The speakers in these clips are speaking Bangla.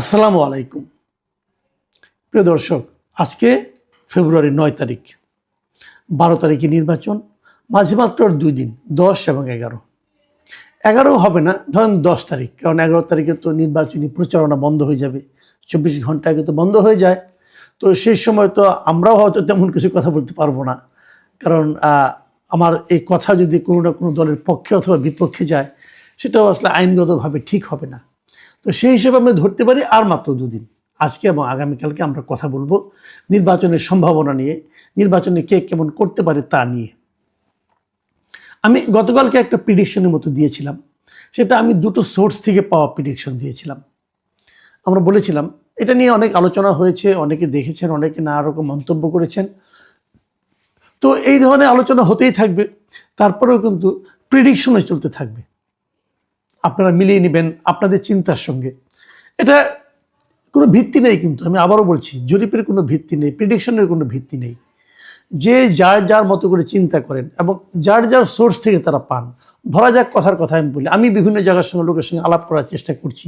আসসালামু আলাইকুম। প্রিয় দর্শক, আজকে ফেব্রুয়ারি নয় তারিখ। বারো তারিখে নির্বাচন মাঝে মাত্র দুই দিন, দশ এবং এগারো। এগারো হবে না, ধরেন দশ তারিখ, কারণ এগারো তারিখে তো নির্বাচনী প্রচারণা বন্ধ হয়ে যাবে, চব্বিশ ঘণ্টা আগে তো বন্ধ হয়ে যায়। তো সেই সময় তো আমরাও হয়তো তেমন কিছু কথা বলতে পারব না, কারণ আমার এই কথা যদি কোনো না কোনো দলের পক্ষে অথবা বিপক্ষে যায়, সেটাও আসলে আইনগতভাবে ঠিক হবে না। তো সেই হিসেবে আমরা ধরতে পারি আর মাত্র দুদিন। আজকে এবং আগামীকালকে আমরা কথা বলব নির্বাচনের সম্ভাবনা নিয়ে, নির্বাচনে কে কেমন করতে পারে তা নিয়ে। আমি গতকালকে একটা প্রিডিকশনের মতো দিয়েছিলাম। সেটা আমি দুটো সোর্স থেকে পাওয়া প্রিডিকশন দিয়েছিলাম। আমরা বলেছিলাম, এটা নিয়ে অনেক আলোচনা হয়েছে, অনেকে দেখেছেন, অনেকে নানা রকম মন্তব্য করেছেন। তো এই ধরনের আলোচনা হতেই থাকবে। তারপরেও কিন্তু প্রিডিকশনে চলতে থাকবে। আপনারা মিলিয়ে নেবেন আপনাদের চিন্তার সঙ্গে। এটা কোনো ভিত্তি নেই কিন্তু, আমি আবারও বলছি, জরিপের কোনো ভিত্তি নেই, প্রিডিকশনের কোনো ভিত্তি নেই। যে যার যার মতো করে চিন্তা করেন এবং যার যার সোর্স থেকে তারা পান, ধরা যাক কথার কথা আমি বলি, আমি বিভিন্ন জায়গার সঙ্গে, লোকের সঙ্গে আলাপ করার চেষ্টা করছি।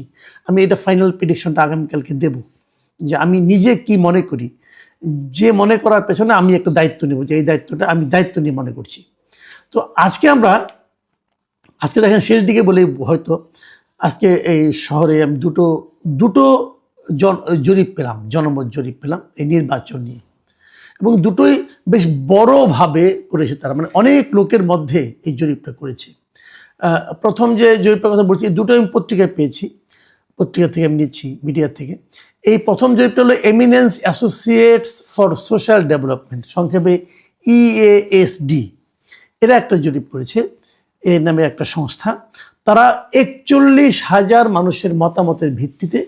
আমি এটা ফাইনাল প্রিডিকশনটা আগামীকালকে দেব, যে আমি নিজে কি মনে করি। যে মনে করার পেছনে আমি একটা দায়িত্ব নেব, যে এই দায়িত্বটা আমি দায়িত্ব নিয়ে মনে করছি। তো আজকে আমরা আজকে দেখেন শেষ দিকে বলে হয়তো আজকে এই শহরে আমি দুটো দুটো জন, জরিপ পেলাম, জনমত জরিপ পেলাম এই নির্বাচন নিয়ে। এবং দুটোই বেশ বড়ভাবে করেছে তারা মানে অনেক লোকের মধ্যে এই জরিপটা করেছে। প্রথম যে জরিপটার কথা বলছি দুটো আমি পত্রিকায় পেয়েছি, পত্রিকা থেকে আমি নিচ্ছি মিডিয়া থেকে। এই প্রথম জরিপটা হলো eminence associates for social development সংক্ষেপে E ইএএসডি এরা একটা জরিপ করেছে। এর নামে একটা সংস্থা। তারা একচল্লিশ হাজার মানুষের মতামতের ভিত্তিতে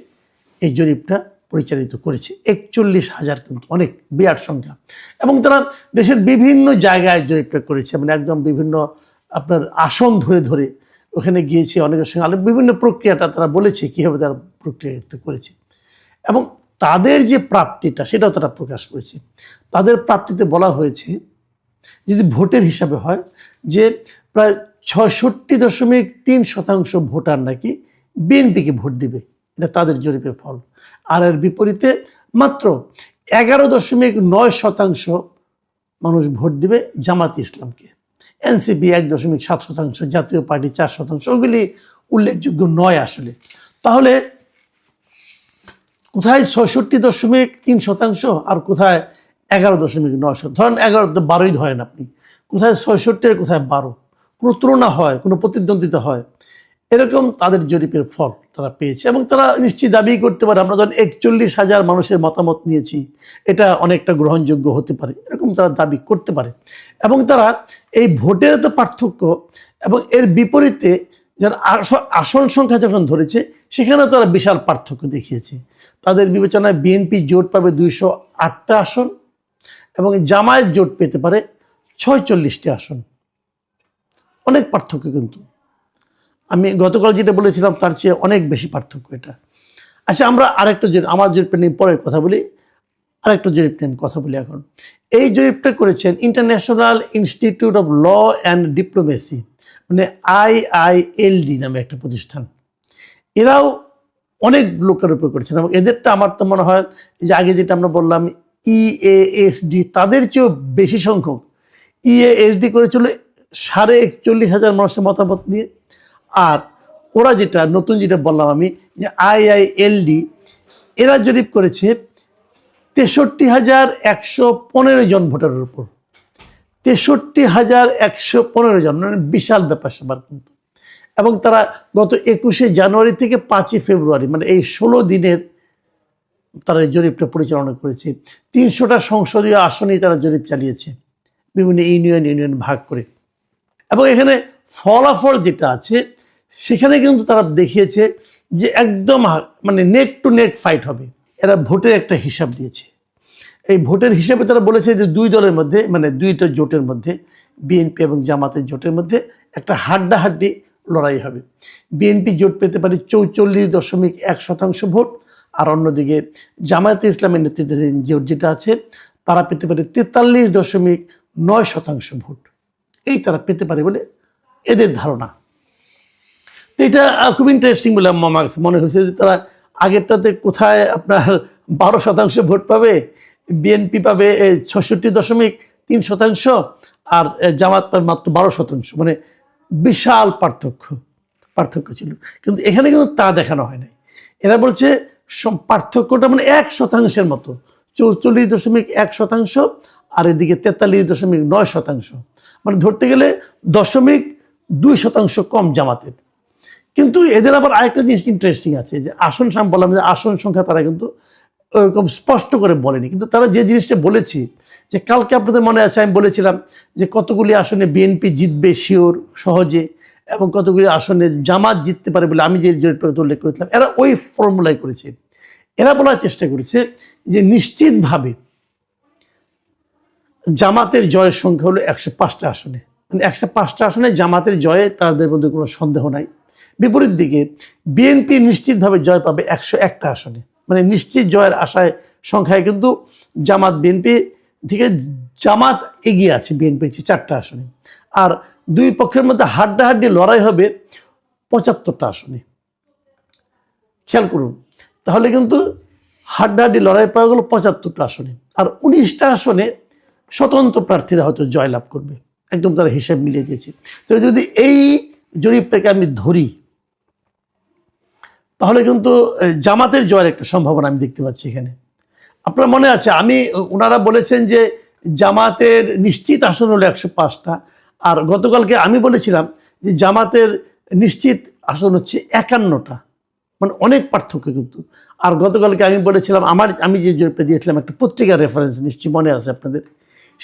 এই জরিপটা পরিচালিত করেছে। একচল্লিশ হাজার কিন্তু অনেক, বিরাট সংখ্যা। এবং তারা দেশের বিভিন্ন জায়গায় জরিপটা করেছে। মানে একদম বিভিন্ন আপনার আসন ধরে ধরে ওখানে গিয়েছে অনেকের সঙ্গে। আলো বিভিন্ন প্রক্রিয়াটা তারা বলেছে, কীভাবে তারা প্রক্রিয়ায়িত করেছে। এবং তাদের যে প্রাপ্তিটা, সেটাও তারা প্রকাশ করেছে। তাদের প্রাপ্তিতে বলা হয়েছে, যদি ভোটের হিসাবে হয়, যে প্রায় ছয়ষট্টি দশমিক তিন শতাংশ ভোটার নাকি বিএনপিকে ভোট দিবে, এটা তাদের জরিপের ফল। আর এর বিপরীতে মাত্র এগারো দশমিক নয় শতাংশ মানুষ ভোট দিবে জামাত ইসলামকে। এনসিপি এক দশমিক সাত শতাংশ, জাতীয় পার্টি চার শতাংশ, ওগুলি উল্লেখযোগ্য নয় আসলে। তাহলে কোথায় ছয়ষট্টি দশমিক তিন শতাংশ আর কোথায় এগারো দশমিক নয় শতাংশ? ধরেন এগারো তো বারোই ধরেন আপনি, কোথায় ছয়ষট্টি আর কোথায় বারো? কোনো তুলনা হয়, কোনো প্রতিদ্বন্দ্বিতা হয়, এরকম তাদের জরিপের ফল তারা পেয়েছে এবং তারা নিশ্চয়ই দাবি করতে পারে, আমরা ধরেন একচল্লিশ হাজার মানুষের মতামত নিয়েছি, এটা অনেকটা গ্রহণযোগ্য হতে পারে, এরকম তারা দাবি করতে পারে এবং তারা এই ভোটের তো পার্থক্য এবং এর বিপরীতে যারা আস- আসন সংখ্যা যখন ধরেছে, সেখানেও তারা বিশাল পার্থক্য দেখিয়েছে, তাদের বিবেচনায় বিএনপি জোট পাবে দুইশো আটটা আসন এবং জামায়াত জোট পেতে পারে ছয়চল্লিশটি আসন। অনেক পার্থক্য কিন্তু। আমি গতকাল যেটা বলেছিলাম, তার চেয়ে অনেক বেশি পার্থক্য এটা। আচ্ছা আমরা আরেকটা জরিপ, আমার জরিপটা নিয়ে পরে কথা বলি। আরেকটা জরিপ নিয়ে কথা বলি এখন। এই জরিপটা করেছেন international institute of law and diplomacy মানে আইআইএলডি নামে একটা প্রতিষ্ঠান। এরাও অনেক লোকের উপর করেছেন এবং এদেরটা আমার তো মনে হয় যে আগে যেটা আমরা বললাম ইএএসডি তাদের চেয়েও বেশি সংখ্যক। ইএএসডি করেছিল সাড়ে একচল্লিশ হাজার মানুষের মতামত নিয়ে। আর ওরা যেটা, নতুন যেটা বললাম আমি, যে আই আই আইআইএলডি এরা জরিপ করেছে তেষট্টি হাজার একশো পনেরো জন ভোটারের উপর। তেষট্টি হাজার একশো পনেরো জন মানে বিশাল ব্যাপার স্যাপার কিন্তু। এবং তারা গত একুশে জানুয়ারি থেকে পাঁচই ফেব্রুয়ারি মানে এই ষোলো দিনের তারা এই জরিপটা পরিচালনা করেছে। তিনশোটা সংসদীয় আসনেই তারা জরিপ চালিয়েছে। বিভিন্ন ইউনিয়ন ইউনিয়ন ভাগ করে। এবং এখানে ফলাফল যেটা আছে, সেখানে কিন্তু তারা দেখিয়েছে যে একদম মানে নেক টু নেক ফাইট হবে। এরা ভোটের একটা হিসাব দিয়েছে। এই ভোটের হিসাবে তারা বলেছে যে দুই দলের মধ্যে মানে দুইটা জোটের মধ্যে বিএনপি এবং জামাতের জোটের মধ্যে একটা হাড্ডাহাড্ডি লড়াই হবে। বিএনপি জোট পেতে পারে চৌচল্লিশ দশমিক এক শতাংশ ভোট, আর অন্যদিকে জামায়াতে ইসলামের নেতৃত্বাধীন জোট যেটা আছে, তারা পেতে পারে তেতাল্লিশ দশমিক নয় শতাংশ ভোট। এই তারা পেতে পারে বলে এদের ধারণা। তো এটা খুব ইন্টারেস্টিং বলে আমার মনে হয়েছে যে তারা আগেরটাতে কোথায় আপনার বারো শতাংশ ভোট পাবে, বিএনপি পাবে ছষট্টি দশমিক তিন শতাংশ, আর জামাত পাবে মাত্র বারো শতাংশ। মানে বিশাল পার্থক্য পার্থক্য ছিল। কিন্তু এখানে কিন্তু তা দেখানো হয় নাই। এরা বলছে পার্থক্যটা মানে এক শতাংশের মতো। চৌচল্লিশ দশমিক এক শতাংশ, আর এদিকে তেতাল্লিশ দশমিক নয় শতাংশ। মানে ধরতে গেলে দশমিক দুই শতাংশ কম জামাতের। কিন্তু এদের আবার আরেকটা জিনিস ইন্টারেস্টিং আছে যে আসন সাম বললাম যে আসন সংখ্যা তারা কিন্তু ওরকম স্পষ্ট করে বলেনি। কিন্তু তারা যে জিনিসটা বলেছে, যে কালকে আপনাদের মনে আছে আমি বলেছিলাম যে কতগুলি আসনে বিএনপি জিতবে শিওর, সহজে, এবং কতগুলি আসনে জামাত জিততে পারে বলে আমি যে উল্লেখ করেছিলাম, এরা ওই ফর্মুলাই করেছে। এরা বলার চেষ্টা করেছে যে নিশ্চিতভাবে জামাতের জয়ের সংখ্যা হলো একশো পাঁচটা আসনে। মানে একশো পাঁচটা আসনে জামাতের জয়ে তাদের মধ্যে কোনো সন্দেহ নাই। বিপরীত দিকে বিএনপি নিশ্চিতভাবে জয় পাবে একশো একটা আসনে। মানে নিশ্চিত জয়ের আশায় সংখ্যায় কিন্তু জামাত বিএনপি থেকে জামাত এগিয়ে আছে বিএনপি চারটা আসনে। আর দুই পক্ষের মধ্যে হাড্ডাহাড্ডি লড়াই হবে পঁচাত্তরটা আসনে। খেয়াল করুন, তাহলে কিন্তু হাড্ডাহাড্ডি লড়াই পাওয়া গেল পঁচাত্তরটা আসনে। আর উনিশটা আসনে স্বতন্ত্র প্রার্থীরা হয়তো জয়লাভ করবে। একদম তারা হিসাব মিলিয়ে দিয়েছে। তো যদি এই জরিপটাকে আমি ধরি, তাহলে কিন্তু জামাতের জয়ের একটা সম্ভাবনা আমি দেখতে পাচ্ছি এখানে। আপনার মনে আছে, আমি ওনারা বলেছেন যে জামাতের নিশ্চিত আসন হলো একশো পাঁচটা। আর গতকালকে আমি বলেছিলাম যে জামাতের নিশ্চিত আসন হচ্ছে একান্নটা। মানে অনেক পার্থক্য কিন্তু। আর গতকালকে আমি বলেছিলাম, আমার, আমি যে জরিপটা দিয়েছিলাম, একটা পত্রিকার রেফারেন্স নিশ্চয়ই মনে আছে আপনাদের।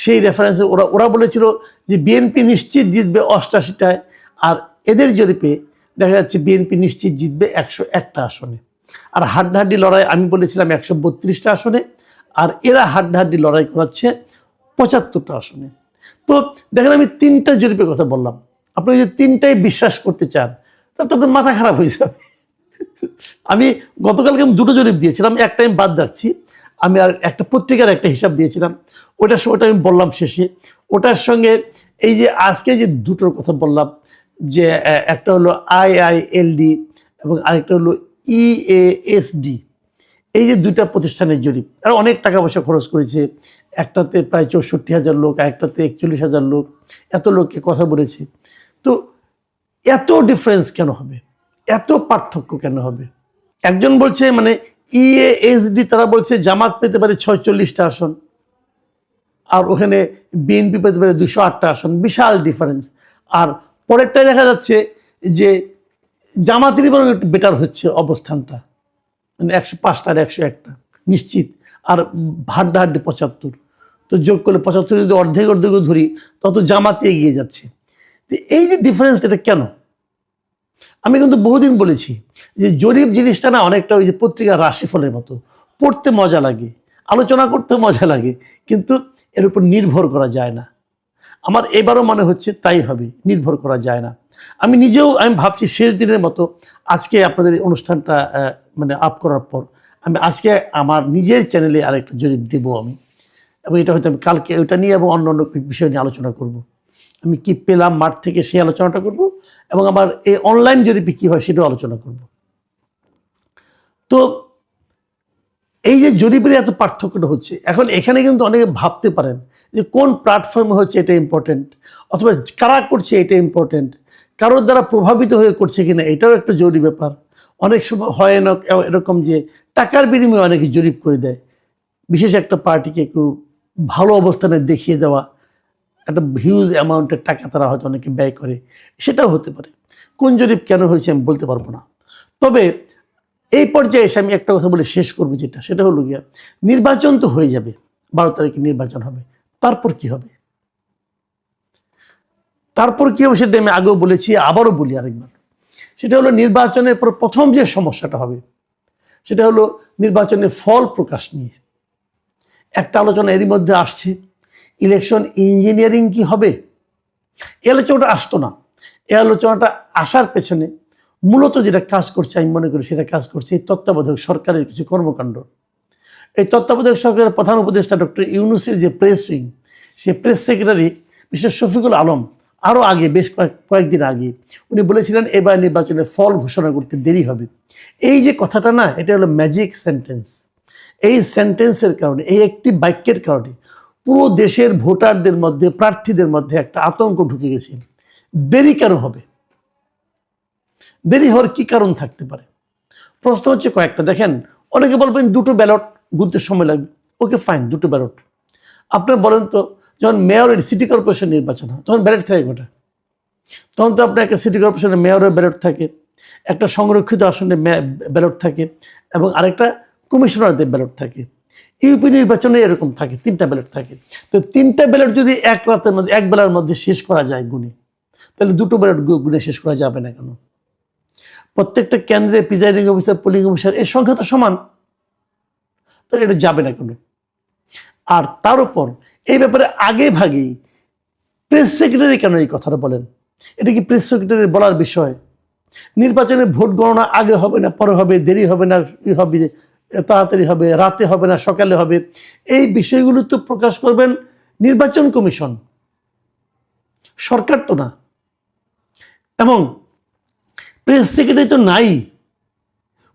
সেই রেফারেন্সে ওরা ওরা বলেছিল যে বিএনপি নিশ্চিত জিতবে অষ্টাশিটায়, আর এদের জরিপে দেখা যাচ্ছে বিএনপি নিশ্চিত জিতবে একশো একটা আসনে। আর হাড্ডাহাড্ডি লড়াই আমি বলেছিলাম একশো বত্রিশটা আসনে, আর এরা হাড্ডাহাড্ডি লড়াই করাচ্ছে পঁচাত্তরটা আসনে। তো দেখেন আমি তিনটা জরিপের কথা বললাম। আপনি যদি তিনটাই বিশ্বাস করতে চান, তাহলে তো আপনার মাথা খারাপ হয়ে যাবে। আমি গতকালকে আমি দুটো জরিপ দিয়েছিলাম একটা আমি বাদ রাখছি। আমি আর একটা পত্রিকার একটা হিসাব দিয়েছিলাম। ওটার ওটা আমি বললাম শেষে। ওটার সঙ্গে এই যে আজকে যে দুটোর কথা বললাম, যে একটা হলো আইআইএলডি এবং আরেকটা হলো ইএএসডি এই যে দুইটা প্রতিষ্ঠানের জরিপ, আর অনেক টাকা পয়সা খরচ করেছে। একটাতে প্রায় চৌষট্টি হাজার লোক একটাতে একচল্লিশ হাজার লোক, এত লোককে কথা বলেছে। তো এত ডিফারেন্স কেন হবে? এত পার্থক্য কেন হবে? একজন বলছে মানে ইএএসডি তারা বলছে জামাত পেতে পারে ছয়চল্লিশটা আসন। আর ওখানে বিএনপি পেতে পারে দুশো আটটা আসন। বিশাল ডিফারেন্স আর পরেরটায় দেখা যাচ্ছে যে জামাতেরই বরং একটু বেটার হচ্ছে অবস্থানটা। মানে একশো পাঁচটা আর একশো একটা, নিশ্চিত। আর হাড্ডা হাড্ডি পঁচাত্তর। তো যোগ করলে পঁচাত্তর যদি অর্ধেক অর্ধেকও ধরি, তত জামাতে এগিয়ে যাচ্ছে। তো এই যে ডিফারেন্স এটা কেন? আমি কিন্তু বহুদিন বলেছি যে জরিপ জিনিসটা না অনেকটা ওই যে পত্রিকার রাশিফলের মতো। পড়তে মজা লাগে, আলোচনা করতে মজা লাগে, কিন্তু এর উপর নির্ভর করা যায় না। আমার এবারও মনে হচ্ছে তাই হবে, নির্ভর করা যায় না। আমি নিজেও, আমি ভাবছি শেষ দিনের মতো আজকে আপনাদের এই অনুষ্ঠানটা মানে আপ করার পর আমি আজকে আমার নিজের চ্যানেলে আরেকটা জরিপ দেবো আমি। এবং এটা হয়তো আমি কালকে ওইটা নিয়ে এবং অন্য অন্য বিষয় নিয়ে আলোচনা করব। আমি কি পেলাম মাঠ থেকে সেই আলোচনাটা করব? এবং আমার এই অনলাইন জরিপে কী হয় সেটাও আলোচনা করব। তো এই যে জরিপের এত পার্থক্যটা হচ্ছে, এখন এখানে কিন্তু অনেকে ভাবতে পারেন যে কোন প্ল্যাটফর্মে হচ্ছে এটা ইম্পর্টেন্ট অথবা কারা করছে এটা ইম্পর্টেন্ট কারোর দ্বারা প্রভাবিত হয়ে করছে কিনা এটাও একটা জরুরি ব্যাপার। অনেক সময় হয় এরকম যে টাকার বিনিময়ে অনেকে জরিপ করে দেয়। বিশেষ একটা পার্টিকে একটু ভালো অবস্থানে দেখিয়ে দেওয়া একটা হিউজ অ্যামাউন্টের টাকা তারা হয়তো অনেকে ব্যয় করে, সেটাও হতে পারে। কোন জরিপ কেন হয়েছে আমি বলতে পারব না। তবে এই পর্যায়ে এসে আমি একটা কথা বলে শেষ করব যেটা, সেটা হলো গিয়া, নির্বাচন তো হয়ে যাবে, বারো তারিখে নির্বাচন হবে, তারপর কি হবে? তারপর কি হবে সেটা আমি আগেও বলেছি, আবারও বলি আরেকবার। সেটা হলো নির্বাচনের পর প্রথম যে সমস্যাটা হবে, সেটা হলো নির্বাচনের ফল প্রকাশ নিয়ে। একটা আলোচনা এরই মধ্যে আসছে ইলেকশন ইঞ্জিনিয়ারিং কি হবে? এই আলোচনাটা আসতো না। এই আলোচনাটা আসার পেছনে মূলত যেটা কাজ করছে, আমি মনে করি সেটা কাজ করছে এই তত্ত্বাবধায়ক সরকারের কিছু কর্মকাণ্ড। এই তত্ত্বাবধায়ক সরকারের প্রধান উপদেষ্টা ডক্টর ইউনুসের যে প্রেস উইং সে press secretary mister Shafiqul Alam আরও আগে, বেশ কয়েক, কয়েকদিন আগে উনি বলেছিলেন, এবার নির্বাচনে ফল ঘোষণা করতে দেরি হবে। এই যে কথাটা না, এটা হলো ম্যাজিক সেন্টেন্স এই সেন্টেন্সের কারণে, এই একটি বাক্যের কারণে পুরো দেশের ভোটারদের মধ্যে, প্রার্থীদের মধ্যে একটা আতঙ্ক ঢুকে গেছে। দেরি কেন হবে? দেরি হওয়ার কি কারণ থাকতে পারে? প্রশ্ন হচ্ছে কয়েকটা। দেখেন, অনেকে বলবেন দুটো ব্যালট গুনতে সময় লাগবে। ওকে, ফাইন, দুটো ব্যালট। আপনার বলেন তো, যখন মেয়রের সিটি কর্পোরেশন নির্বাচন হয়, তখন ব্যালট থাকে কোটা? তখন তো আপনার একটা সিটি কর্পোরেশনের মেয়রের ব্যালট থাকে, একটা সংরক্ষিত আসনে ব্যালট থাকে, এবং আরেকটা কমিশনারদের ব্যালট থাকে। ইউপি নির্বাচনে এরকম থাকে, তিনটা ব্যালট থাকে। তো তিনটা ব্যালট যদি এক রাতের মধ্যে, এক বেলার মধ্যে শেষ করা যায় গুণে, তাহলে দুটো ব্যালট গুণে শেষ করা যাবে না কেন? প্রত্যেকটা কেন্দ্রে প্রিজাইডিং অফিসার পোলিং অফিসার এর সংখ্যা তো সমান। তাহলে এটা যাবে না কোনো? আর তার উপর, এই ব্যাপারে আগে ভাগেই প্রেস সেক্রেটারি কেন এই কথাটা বলেন? এটা কি প্রেস সেক্রেটারি বলার বিষয়? নির্বাচনে ভোট গণনা আগে হবে না, পরে হবে, দেরি হবে না হবে তাড়াতাড়ি হবে, রাতে হবে না, সকালে হবে। এই বিষয়গুলো তো প্রকাশ করবেন নির্বাচন কমিশন। সরকার তো না। এবং প্রেস সেক্রেটারি তো নাই।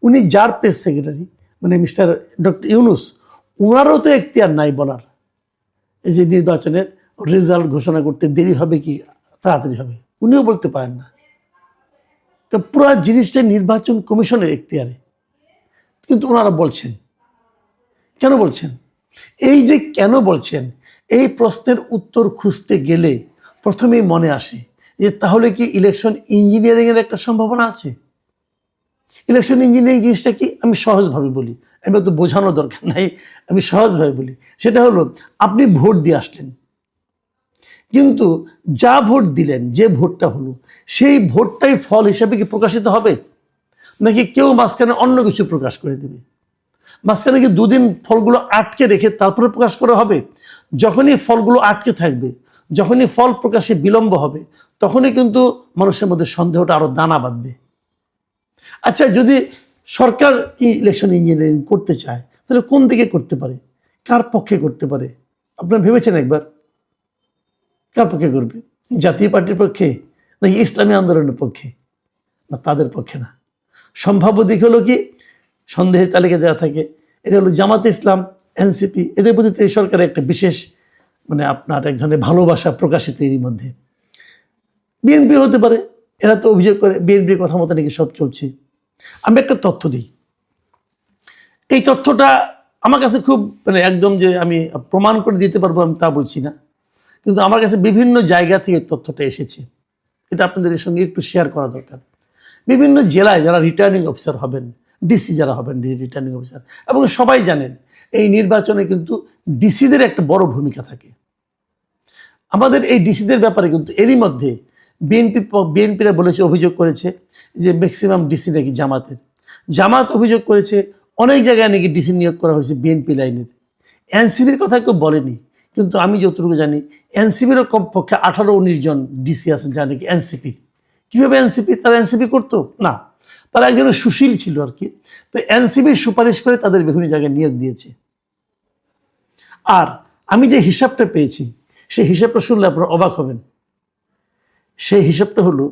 উনি যার প্রেস সেক্রেটারি মানে মিস্টার ডক্টর ইউনুস ওনারও তো এখতিয়ার নাই বলার। এই যে নির্বাচনের রেজাল্ট ঘোষণা করতে দেরি হবে কি, তাড়াতাড়ি হবে। উনিও বলতে পারেন না। তো পুরো জিনিসটা নির্বাচন কমিশনের এখতিয়ারে। কিন্তু ওনারা বলছেন। কেন বলছেন? এই যে কেন বলছেন, এই প্রশ্নের উত্তর খুঁজতে গেলে প্রথমেই মনে আসে যে তাহলে কি ইলেকশন ইঞ্জিনিয়ারিংয়ের একটা সম্ভাবনা আছে? ইলেকশন ইঞ্জিনিয়ারিং জিনিসটা কি আমি সহজভাবে বলি। আমি তো বোঝানো দরকার নাই, আমি সহজভাবে বলি। সেটা হলো, আপনি ভোট দিয়ে আসলেন। কিন্তু যা ভোট দিলেন, যে ভোটটা হলো, সেই ভোটটাই ফল হিসাবে কি প্রকাশিত হবে? নাকি কেউ মাঝখানে অন্য কিছু প্রকাশ করে দেবে? মাঝখানে কি দুদিন ফলগুলো আটকে রেখে তারপরে প্রকাশ করা হবে? যখনই ফলগুলো আটকে থাকবে, যখনই ফল প্রকাশে বিলম্ব হবে, তখনই কিন্তু মানুষের মধ্যে সন্দেহটা আরও দানা বাঁধবে। আচ্ছা যদি সরকার ইলেকশন ইঞ্জিনিয়ারিং করতে চায়, তাহলে কোন দিকে করতে পারে? কার পক্ষে করতে পারে? আপনারা ভেবেছেন একবার? কার পক্ষে করবে? জাতীয় পার্টির পক্ষে নাকি ইসলামী আন্দোলনের পক্ষে? না, তাদের পক্ষে না। সম্ভাব্য দিক হলো কি? সন্দেহের তালিকা যারা থাকে। এটা হলো জামাতে ইসলাম, এনসিপি, এদের প্রতি এই সরকারের একটা বিশেষ মানে আপনার এক ধরনের ভালোবাসা প্রকাশিত এরই মধ্যে। বিএনপি হতে পারে, এরা তো অভিযোগ করে বিএনপির কথা মতো নাকি সব চলছে। আমি একটা তথ্য দিই। এই তথ্যটা আমার কাছে খুব মানে একদম যে আমি প্রমাণ করে দিতে পারব আমি তা বলছি না। কিন্তু আমার কাছে বিভিন্ন জায়গা থেকে তথ্যটা এসেছে। এটা আপনাদের সঙ্গে একটু শেয়ার করা দরকার। বিভিন্ন জেলায় যারা রিটার্নিং অফিসার হবেন ডিসি যারা হবেন রিটার্নিং অফিসার এবং সবাই জানেন এই নির্বাচনে কিন্তু ডিসিদের একটা বড় ভূমিকা থাকে। আমাদের এই ডিসিদের ব্যাপারে কিন্তু এরই মধ্যে বিএনপি বিএনপিরা বলেছে, অভিযোগ করেছে যে ম্যাক্সিমাম ডিসি নাকি জামাতের। জামাত অভিযোগ করেছে, অনেক জায়গায় নাকি ডিসি নিয়োগ করা হয়েছে বিএনপি লাইনের। এনসিবির কথা কেউ বলেনি, কিন্তু আমি যতটুকু জানি এনসিপিরও কমপক্ষে আঠারো, উনিশ জন ডিসি আছেন যা নাকি এনসিপির কীভাবে এনসিপি, তারা এনসিপি করতো? না, তারা একজন সুশীল ছিল আর কি। তো এনসিপির সুপারিশ করে তাদের বিভিন্ন জায়গায় নিয়োগ দিয়েছে। আর আমি যে হিসাবটা পেয়েছি, সেই হিসাবটা শুনলে আপনারা অবাক হবেন। সেই হিসাবটা হলো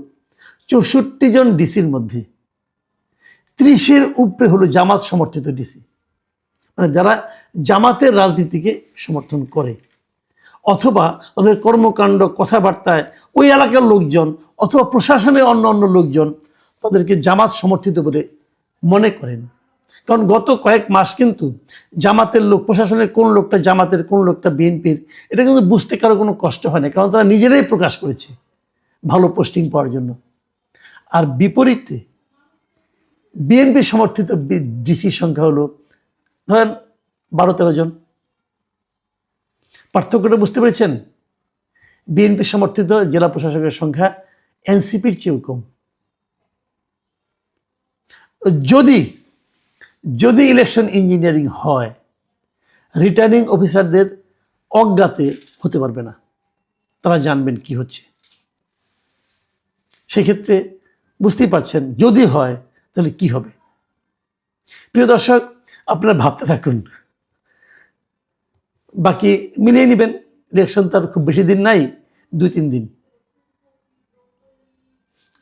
চৌষট্টি জন ডিসির মধ্যে ত্রিশের উপরে হলো জামাত সমর্থিত ডিসি। মানে যারা জামাতের রাজনীতিকে সমর্থন করে, অথবা তাদের কর্মকাণ্ড, কথাবার্তায় ওই এলাকার লোকজন অথবা প্রশাসনের অন্য অন্য লোকজন তাদেরকে জামাত সমর্থিত বলে মনে করেন। কারণ গত কয়েক মাস কিন্তু জামাতের লোক, প্রশাসনের কোন লোকটা জামাতের, কোন লোকটা বিএনপির, এটা কিন্তু বুঝতে কারও কোনো কষ্ট হয় না, কারণ তারা নিজেরাই প্রকাশ করেছে ভালো পোস্টিং পাওয়ার জন্য। আর বিপরীতে বিএনপি সমর্থিত ডিসির সংখ্যা হলো, ধরেন বারো তেরো জন। পার্থক্যটা বুঝতে পেরেছেন? বিএনপি সমর্থিত জেলা প্রশাসকের সংখ্যা এনসিপির চেয়েও কম। যদি যদি ইলেকশন ইঞ্জিনিয়ারিং হয় রিটার্নিং অফিসারদের অজ্ঞাতে হতে পারবে না। তারা জানবেন কি হচ্ছে। সেক্ষেত্রে বুঝতেই পারছেন, যদি হয়, তাহলে কি হবে? প্রিয় দর্শক, আপনারা ভাবতে থাকুন। বাকি মিলিয়ে নেবেন। ইলেকশন তার খুব বেশি দিন নাই দুই তিন দিন।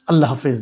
আল্লাহ হাফেজ।